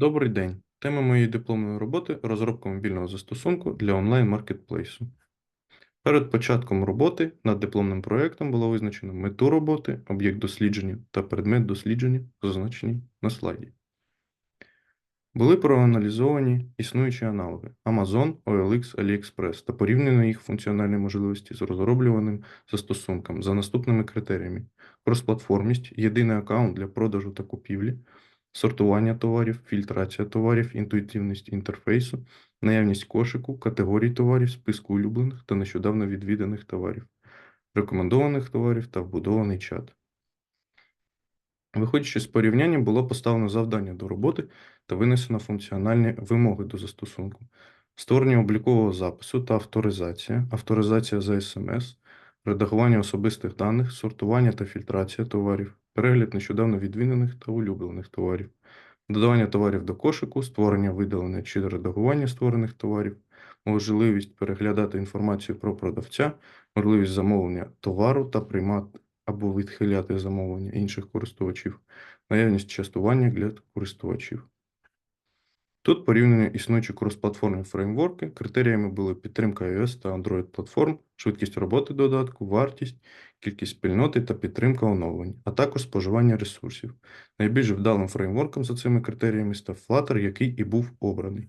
Добрий день. Тема моєї дипломної роботи розробка мобільного застосунку для онлайн-маркетплейсу. Перед початком роботи над дипломним проєктом було визначено мету роботи, об'єкт дослідження та предмет дослідження, зазначені на слайді. Були проаналізовані існуючі аналоги Amazon, OLX, AliExpress та порівняно їх функціональні можливості з розроблюваним застосунком за наступними критеріями: кросплатформість, єдиний аккаунт для продажу та купівлі, сортування товарів, фільтрація товарів, інтуїтивність інтерфейсу, наявність кошику, категорій товарів, списку улюблених та нещодавно відвіданих товарів, рекомендованих товарів та вбудований чат. Виходячи з порівняння, було поставлено завдання до роботи та винесено функціональні вимоги до застосунку, створення облікового запису та авторизація, авторизація за СМС, редагування особистих даних, сортування та фільтрація товарів, перегляд нещодавно відвінених та улюблених товарів, додавання товарів до кошику, створення видалення чи редагування створених товарів, можливість переглядати інформацію про продавця, можливість замовлення товару та приймати або відхиляти замовлення інших користувачів, наявність частування для користувачів. Тут порівняно існуючі кросплатформні фреймворки, критеріями були підтримка iOS та Android платформ, швидкість роботи додатку, вартість, кількість спільноти та підтримка оновлень, а також споживання ресурсів. Найбільш вдалим фреймворком за цими критеріями став Flutter, який і був обраний.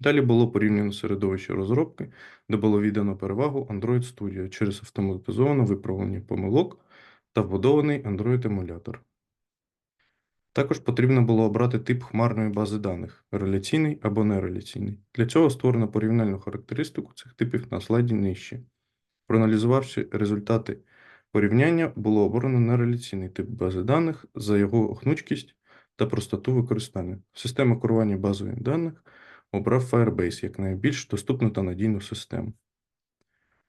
Далі було порівняно середовище розробки, де було віддано перевагу Android Studio через автоматизоване виправлення помилок та вбудований Android-емулятор. Також потрібно було обрати тип хмарної бази даних реляційний або нереляційний. Для цього створено порівняльну характеристику цих типів на слайді нижче. Проаналізувавши результати порівняння, було обрано нереляційний тип бази даних за його гнучкість та простоту використання. Система керування базою даних обрав Firebase як найбільш доступну та надійну систему.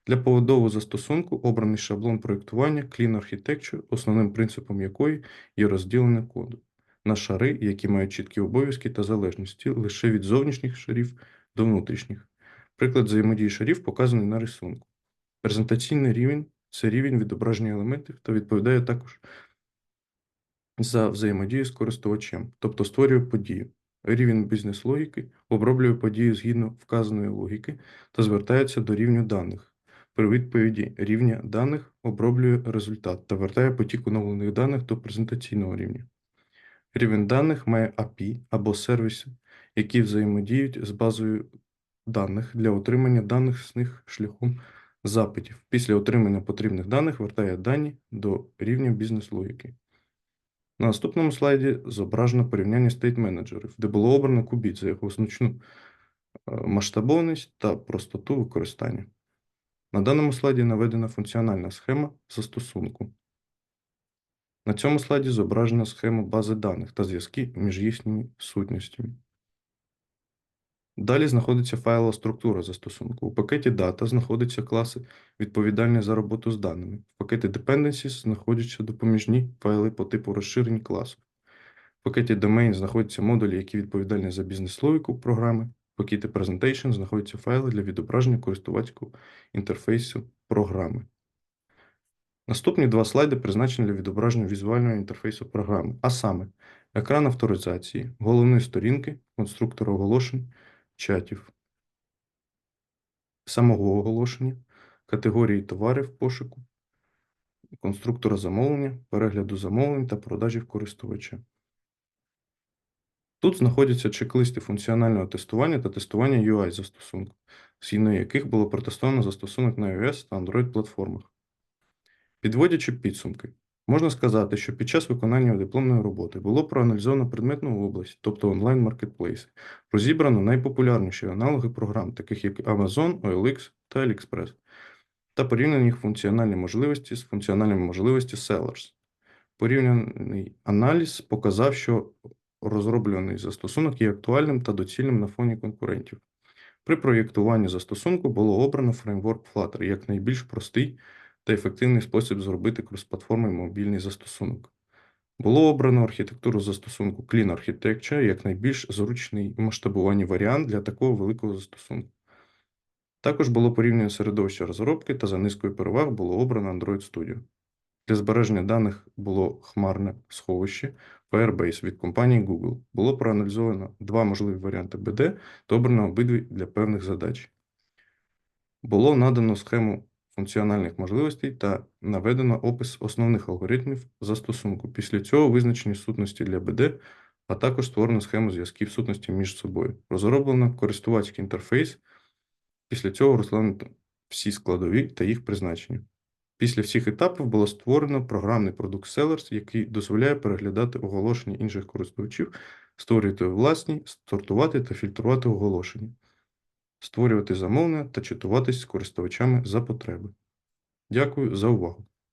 Для побудови застосунку обраний шаблон проєктування Clean Architecture, основним принципом якої є розділення коду на шари, які мають чіткі обов'язки та залежності лише від зовнішніх шарів до внутрішніх. Приклад взаємодії шарів показаний на рисунку. Презентаційний рівень це рівень відображення елементів та відповідає також за взаємодію з користувачем, тобто створює подію. Рівень бізнес-логіки оброблює подію згідно вказаної логіки та звертається до рівню даних. При відповіді рівня даних оброблює результат та вертає потік оновлених даних до презентаційного рівня. Рівень даних має API або сервіси, які взаємодіють з базою даних для отримання даних з них шляхом запитів. Після отримання потрібних даних вертає дані до рівня бізнес-логіки. На наступному слайді зображено порівняння стейт менеджерів, де було обрано Qubit за його значну е, масштабованість та простоту використання. На даному слайді наведена функціональна схема застосунку. На цьому слайді зображена схема бази даних та зв'язки між їхніми сутностями. Далі знаходиться файлова структура застосунку. У пакеті Data знаходяться класи, відповідальні за роботу з даними. В пакеті Dependencies знаходяться допоміжні файли по типу розширень класу. В пакеті Domain знаходяться модулі, які відповідальні за бізнес-логіку програми. В пакеті Presentation знаходяться файли для відображення користувацького інтерфейсу програми. Наступні два слайди призначені для відображення візуального інтерфейсу програми, а саме екран авторизації, головної сторінки, конструктора оголошень, чатів, самого оголошення, категорії товарів пошуку, конструктора замовлення, перегляду замовлень та продажів користувача. Тут знаходяться чек-листи функціонального тестування та тестування UI застосунку, згідно яких було протестовано застосунок на iOS та Android платформах. Підводячи підсумки, можна сказати, що під час виконання дипломної роботи було проаналізовано предметну область, тобто онлайн-маркетплейси, розібрано найпопулярніші аналоги програм, таких як Amazon, OLX та AliExpress, та порівняно їх функціональні можливості з функціональними можливості Sellers. Порівняний аналіз показав, що розроблений застосунок є актуальним та доцільним на фоні конкурентів. При проєктуванні застосунку було обрано фреймворк Flutter як найбільш простий та ефективний спосіб зробити кросплатформий мобільний застосунок. Було обрано архітектуру застосунку Clean Architecture як найбільш зручний масштабуванні варіант для такого великого застосунку. Також було порівняно середовище розробки та за низкою переваг було обрано Android Studio. Для збереження даних було хмарне сховище Firebase від компанії Google. Було проаналізовано два можливі варіанти BD та обрано обидві для певних задач. Було надано схему функціональних можливостей та наведено опис основних алгоритмів застосунку. Після цього визначені сутності для BD, а також створено схему зв'язків сутності між собою. Розроблено користувацький інтерфейс. Після цього розглянуто всі складові та їх призначення. Після всіх етапів було створено програмний продукт Sellers, який дозволяє переглядати оголошення інших користувачів, створювати власні, сортувати та фільтрувати оголошення, створювати замовлення та чатуватись з користувачами за потреби. Дякую за увагу.